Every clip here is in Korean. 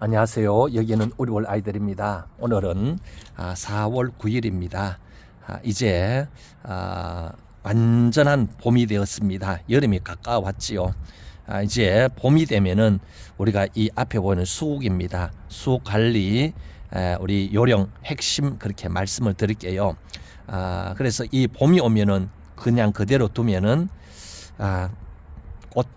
안녕하세요. 여기는 우리월 아이들입니다. 오늘은 아, 4월 9일입니다. 아, 이제 아, 완전한 봄이 되었습니다. 여름이 가까웠지요. 아, 이제 봄이 되면은 우리가 이 앞에 보이는 수국입니다. 수국 관리 에, 우리 요령 핵심 그렇게 말씀을 드릴게요. 아, 그래서 이 봄이 오면은 그냥 그대로 두면은 아, 꽃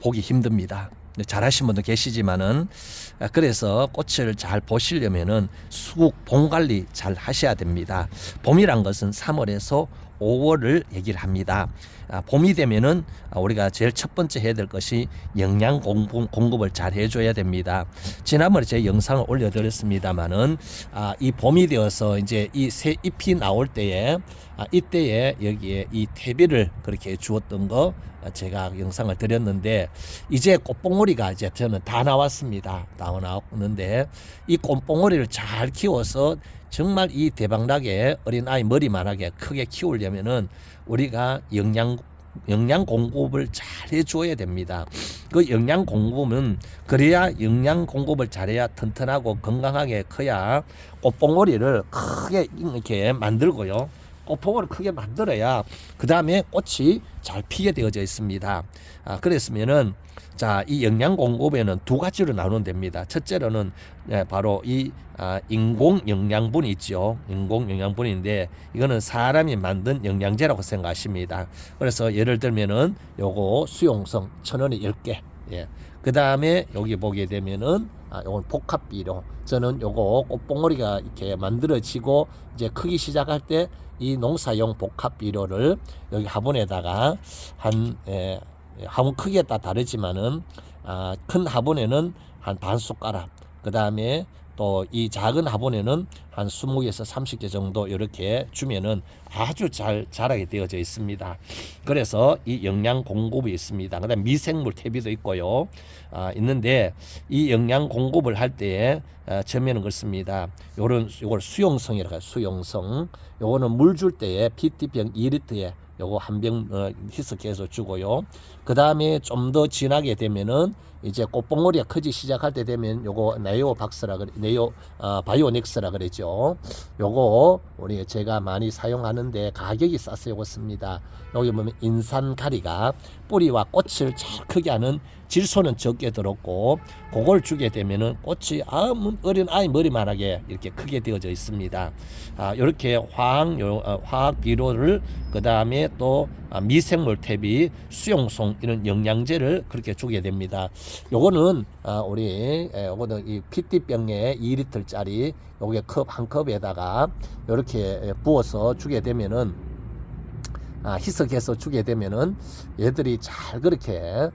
보기 힘듭니다. 네, 잘하신 분도 계시지만은 아, 그래서 꽃을 잘 보시려면은 수국 봄 관리 잘 하셔야 됩니다. 봄이란 것은 3월에서 5월을 얘기를 합니다. 아, 봄이 되면은 아, 우리가 제일 첫 번째 해야 될 것이 영양 공급, 공급 을 잘 해줘야 됩니다. 지난번에 제 영상을 올려드렸습니다만은 아, 이 봄이 되어서 이제 이 새 잎이 나올 때에 아, 이때에 여기에 이 퇴비를 그렇게 주었던 거 아, 제가 영상을 드렸는데 이제 꽃봉오리가 이제 저는 다 나왔습니다. 다 나왔는데 이 꽃봉오리를 잘 키워서 정말 이 대박나게 어린 아이 머리만하게 크게 키우려면은 우리가 영양 영양 공급을 잘 해줘야 됩니다. 그 영양 공급은 그래야 영양 공급을 잘해야 튼튼하고 건강하게 커야 꽃봉오리를 크게 이렇게 만들고요. 꽃봉오리를 크게 만들어야 그 다음에 꽃이 잘 피게 되어져 있습니다. 아, 그랬으면은 자, 이 영양 공급에는 두 가지로 나누면 됩니다. 첫째로는 네, 바로 이 아, 인공 영양분이 있죠. 인공 영양분인데 이거는 사람이 만든 영양제라고 생각하십니다. 그래서 예를 들면은 요거 수용성 천 원에 열 개 예. 그 다음에 여기 보게 되면은 아, 요건 복합비료. 저는 요거 꽃봉오리가 이렇게 만들어지고 이제 크기 시작할 때 이 농사용 복합비료를 여기 화분에다가 한 예, 화분 크기에 따라 다르지만은 아, 큰 화분에는 한 반 숟가락. 그 다음에 또 이 작은 화분에는 한 20개에서 30개 정도 이렇게 주면은 아주 잘 자라게 되어져 있습니다. 그래서 이 영양 공급이 있습니다. 그다음 미생물 퇴비도 있고요. 아, 있는데 이 영양 공급을 할 때에 아, 처음에는 그렇습니다. 요런 요걸 수용성이라고 해요. 수용성. 요거는 물 줄 때에 PT병 2리터에 요거 한병 어, 희석해서 주고요. 그 다음에 좀 더 진하게 되면은 이제 꽃봉오리가 크기 시작할 때 되면 요거 네오 박스라 그래 네오 어, 바이오닉스라 그러죠. 요거 우리 제가 많이 사용하는데 가격이 싸서 요거 씁니다. 여기 보면 인산 가리가 뿌리와 꽃을 잘 크게 하는 질소는 적게 들었고 그걸 주게 되면은 꽃이 아무 어린 아이 머리만하게 이렇게 크게 되어져 있습니다. 아, 이렇게 화학 요, 어, 화학 비료를 그 다음에 또 아, 미생물 퇴비, 수용성 이런 영양제를 그렇게 주게 됩니다. 요거는 아, 우리 에, 요거는 이 PT병에 2리터짜리 요게 컵 한 컵에다가 이렇게 부어서 주게 되면은 아, 희석해서 주게 되면은 얘들이 잘 그렇게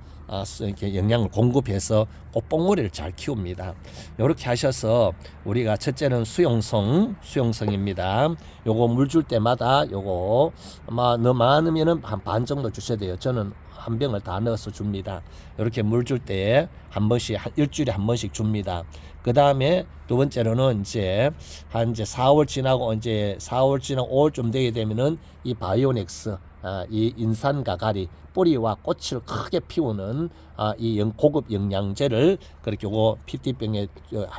이렇게 영양을 공급해서 꽃봉오리를 잘 키웁니다. 이렇게 하셔서 우리가 첫째는 수용성, 수용성입니다. 요거 물 줄 때마다 요거 아마 너무 많으면은 한 반 정도 주셔야 돼요. 저는 한 병을 다 넣어서 줍니다. 이렇게 물 줄 때 한 번씩 한 일주일에 한 번씩 줍니다. 그 다음에 두 번째로는 이제 한 이제 4월 지나고 이제 4월 지나고 5월쯤 되게 되면은 이 바이오닉스 아, 이 인산 가가리 뿌리와 꽃을 크게 피우는 아, 이 영- 고급 영양제를 그렇게 요거 PT병에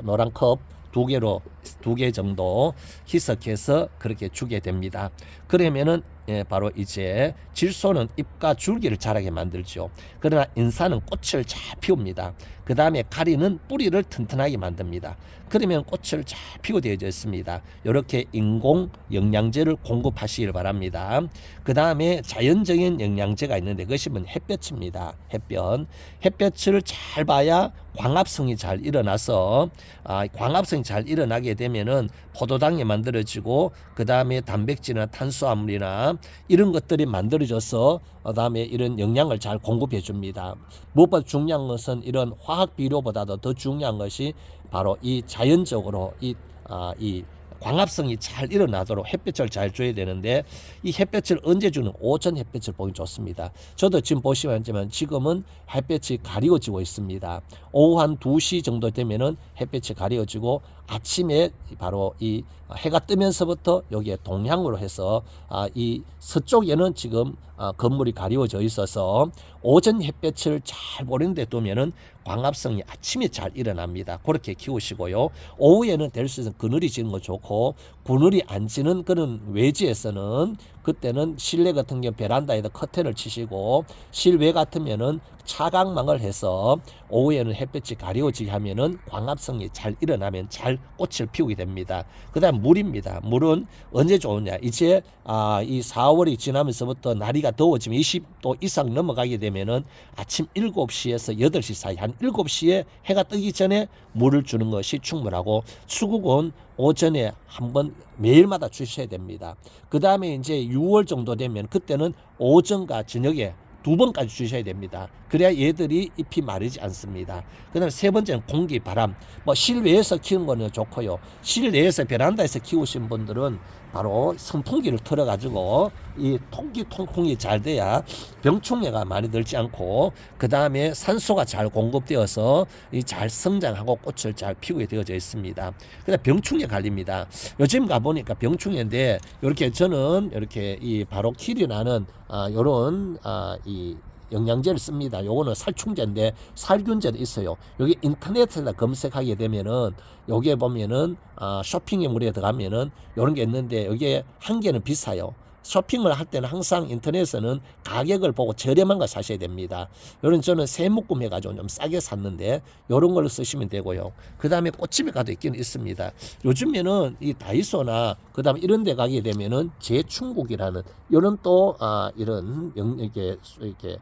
노란 컵 두 개로 두 개 정도 희석해서 그렇게 주게 됩니다. 그러면은 예, 바로 이제 질소는 잎과 줄기를 자라게 만들죠. 그러나 인산은 꽃을 잘 피웁니다. 그 다음에 가리는 뿌리를 튼튼하게 만듭니다. 그러면 꽃을 잘 피고 되어져 있습니다. 이렇게 인공 영양제를 공급하시길 바랍니다. 그 다음에 자연적인 영양제가 있는데 그것이 햇볕입니다. 햇볕. 햇볕을 잘 봐야 광합성이 잘 일어나서 아, 광합성이 잘 일어나게 되면은 포도당이 만들어지고 그 다음에 단백질이나 탄수화물이나 이런 것들이 만들어져서 그다음에 이런 영양을 잘 공급해 줍니다. 무엇보다 중요한 것은 이런 화학 비료보다도 더 중요한 것이 바로 이 자연적으로 이, 아, 이 광합성이 잘 일어나도록 햇볕을 잘 줘야 되는데 이 햇볕을 언제 주는 오전 햇볕을 보기 좋습니다. 저도 지금 보시면 알지만 지금은 햇볕이 가리워지고 있습니다. 오후 한 2시 정도 되면은 햇볕이 가리워지고 아침에 바로 이 해가 뜨면서부터 여기에 동향으로 해서 아, 이 서쪽에는 지금 어, 건물이 가리워져 있어서 오전 햇볕을 잘 보는 데 두면은 광합성이 아침에 잘 일어납니다. 그렇게 키우시고요. 오후에는 될 수 있는 그늘이 지는 거 좋고 그늘이 안 지는 그런 외지에서는 그때는 실내 같은 경우 베란다에다 커튼을 치시고 실외 같으면은 차광망을 해서 오후에는 햇볕이 가려지게 하면은 광합성이 잘 일어나면 잘 꽃을 피우게 됩니다. 그다음 물입니다. 물은 언제 좋으냐? 이제 아, 이 4월이 지나면서부터 날이가 더워지면 20도 이상 넘어가게 되면은 아침 7시에서 8시 사이 한 7시에 해가 뜨기 전에 물을 주는 것이 충분하고 수국은 오전에 한번 매일마다 주셔야 됩니다. 그 다음에 이제 6월 정도 되면 그때는 오전과 저녁에 두 번까지 주셔야 됩니다. 그래야 얘들이 잎이 마르지 않습니다. 그 다음에 세 번째는 공기, 바람. 뭐 실외에서 키우는 거는 좋고요. 실내에서 베란다에서 키우신 분들은 바로 선풍기를 틀어가지고 이 통기 통풍이 잘 돼야 병충해가 많이 들지 않고 그 다음에 산소가 잘 공급되어서 이 잘 성장하고 꽃을 잘 피우게 되어져 있습니다. 그다음 병충해 관리입니다. 요즘 가 보니까 병충해인데 이렇게 저는 이렇게 이 바로 킬이 나는 아 요런 아이 영양제를 씁니다. 요거는 살충제인데 살균제도 있어요. 여기 인터넷에다 검색하게 되면은 여기에 보면은 아, 쇼핑의 물에 들어가면은 요런 게 있는데 여기에 한 개는 비싸요. 쇼핑을 할 때는 항상 인터넷에서는 가격을 보고 저렴한 거 사셔야 됩니다. 요런 저는 세 묶음 해가지고 좀 싸게 샀는데 요런 걸로 쓰시면 되고요. 그 다음에 꽃집에 가도 있기는 있습니다. 요즘에는 이 다이소나 그 다음에 이런 데 가게 되면은 제충국이라는 요런 또 아, 이런 영, 이렇게 이렇게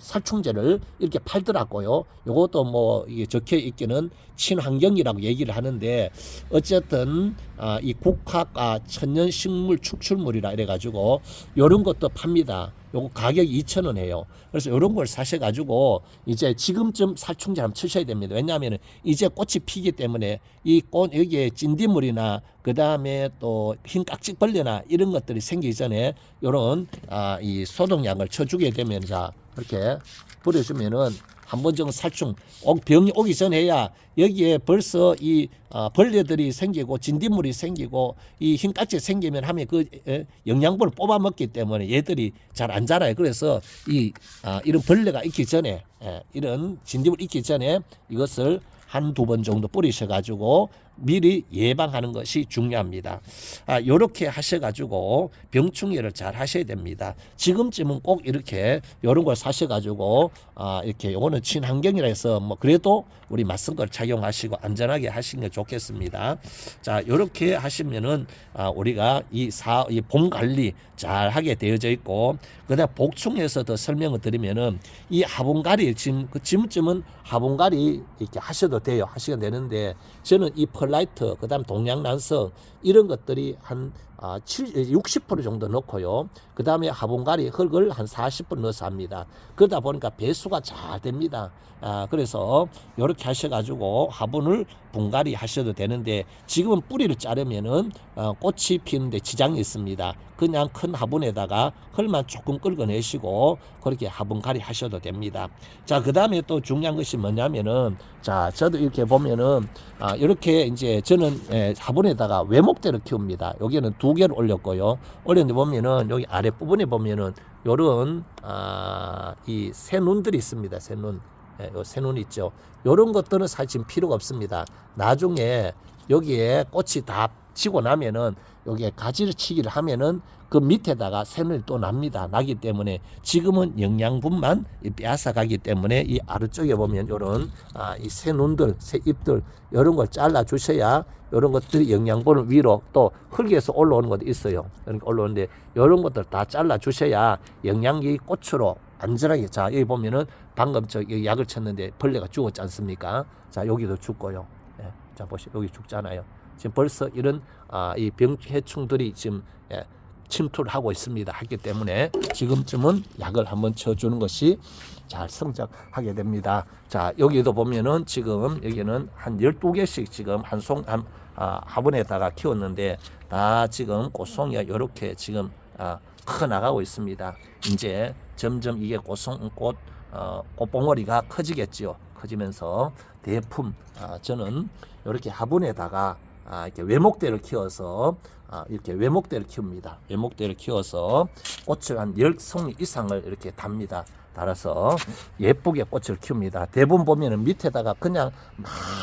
살충제를 이렇게 팔더라고요. 요것도 뭐 이게 적혀 있기는 친환경이라고 얘기를 하는데 어쨌든 아, 이 국화가 천연 식물 추출물이라 이래 가지고 요런 것도 팝니다. 요거 가격이 2,000원 해요. 그래서 요런 걸 사셔 가지고 이제 지금쯤 살충제 한번 치셔야 됩니다. 왜냐하면 이제 꽃이 피기 때문에 이 꽃 여기에 찐디물이나 그 다음에 또 흰 깍지벌레나 이런 것들이 생기기 전에 요런 아, 이 소독약을 쳐주게 되면 자 이렇게 뿌려주면은 한 번 정도 살충 옥- 병이 오기 전에야 여기에 벌써 이 아, 벌레들이 생기고 진딧물이 생기고 이 흰깍지 생기면 하면 그 에, 영양분을 뽑아 먹기 때문에 얘들이 잘 안 자라요. 그래서 이 아, 이런 벌레가 있기 전에 에, 이런 진딧물 있기 전에 이것을 한 두 번 정도 뿌리셔 가지고 미리 예방하는 것이 중요합니다. 아, 요렇게 하셔 가지고 병충해를 잘 하셔야 됩니다. 지금쯤은 꼭 이렇게 요런 걸 사셔 가지고 아, 이렇게 요거는 친환경이라 해서 뭐 그래도 우리 걸 착용하시고 안전하게 하시는 게 좋겠습니다. 자, 요렇게 하시면은 아, 우리가 이 사, 이 봄 관리 잘 하게 되어져 있고 그다음 복충해서 더 설명을 드리면은 이 화분갈이 지금 그 지금쯤은 화분갈이 이렇게 하셔도 돼요. 하시면 되는데 저는 이 펄라이트 그다음 동양난성 이런 것들이 한 아, 7, 60% 정도 넣고요. 그 다음에 화분갈이 흙을 한 40% 넣어서 합니다. 그러다 보니까 배수가 잘 됩니다. 아, 그래서 이렇게 하셔가지고 화분을 분갈이 하 셔도 되는데 지금은 뿌리를 자르면은 어, 꽃이 피는데 지장이 있습니다. 그냥 큰 화분에다가 흙만 조금 긁어내시고 그렇게 화분갈이 하셔도 됩니다. 자, 그 다음에 또 중요한 것이 뭐냐면은 자, 저도 이렇게 보면은 아, 이렇게 이제 저는 예, 화분에다가 외목대를 키웁니다. 여기는 두 개를 올렸고요. 올렸는데 보면은 여기 아래 부분에 보면은 요런 아, 이 새눈들이 있습니다. 새눈. 예, 요 새눈 있죠. 요런 것들은 사실 필요가 없습니다. 나중에 여기에 꽃이 다 지고 나면은 여기에 가지를 치기를 하면은 그 밑에다가 새눈이 또 납니다. 나기 때문에 지금은 영양분만 이 빼앗아 가기 때문에 이 아래쪽에 보면 요런 아, 이 새눈들, 새잎들 이런 걸 잘라 주셔야 이런 것들이 영양분을 위로 또 흙에서 올라오는 것도 있어요. 이렇게 올라오는데 이런 것들 다 잘라 주셔야 영양이 꽃으로 안전하게 자 여기 보면은 방금 저 약을 쳤는데 벌레가 죽었지 않습니까? 자 여기도 죽고요. 예, 자 보시 여기 죽잖아요. 지금 벌써 이런 아, 이 병해충들이 지금 예, 침투를 하고 있습니다. 하기 때문에 지금쯤은 약을 한번 쳐주는 것이 잘 성장하게 됩니다. 자, 여기도 보면은 지금 여기는 한 12개씩 지금 한 송, 한, 아, 화분에다가 키웠는데 다 지금 꽃송이가 이렇게 지금 아, 커 나가고 있습니다. 이제 점점 이게 꽃송, 꽃, 어, 꽃봉오리가 커지겠지요. 커지면서 대품, 아, 저는 이렇게 화분에다가 아, 이렇게 외목대를 키워서 아, 이렇게 외목대를 키웁니다. 외목대를 키워서 꽃을 한 10송이 이상을 이렇게 답니다. 달아서 예쁘게 꽃을 키웁니다. 대부분 보면은 밑에다가 그냥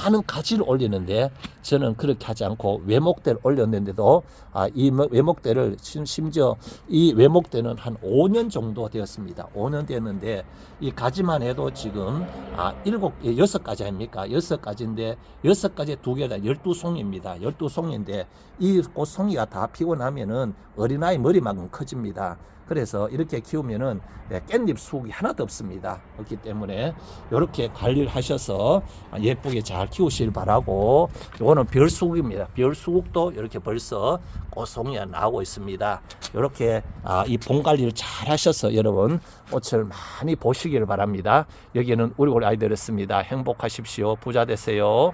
많은 가지를 올리는데 저는 그렇게 하지 않고 외목대를 올렸는데도 아, 이 뭐- 외목대를 심- 심지어 이 외목대는 한 5년 정도 되었습니다. 5년 됐는데 이 가지만 해도 지금 아, 일곱, 예, 여섯 가지 아닙니까? 여섯 가지인데 여섯 가지 두 개다 열두 송입니다. 열두 송인데 이 꽃송이가 다 피고 나면은 어린아이 머리만큼 커집니다. 그래서 이렇게 키우면은 예, 깻잎 수국이 하나도 없습니다. 그렇기 때문에 이렇게 관리를 하셔서 예쁘게 잘 키우실 바라고 이거는 별수국입니다. 별수국도 이렇게 벌써 꽃송이가 나오고 있습니다. 이렇게 아, 이봄 관리를 잘 하셔서 여러분 꽃을 많이 보시기를 바랍니다. 여기는 우리 우리 아이들이었습니다. 행복하십시오. 부자 되세요.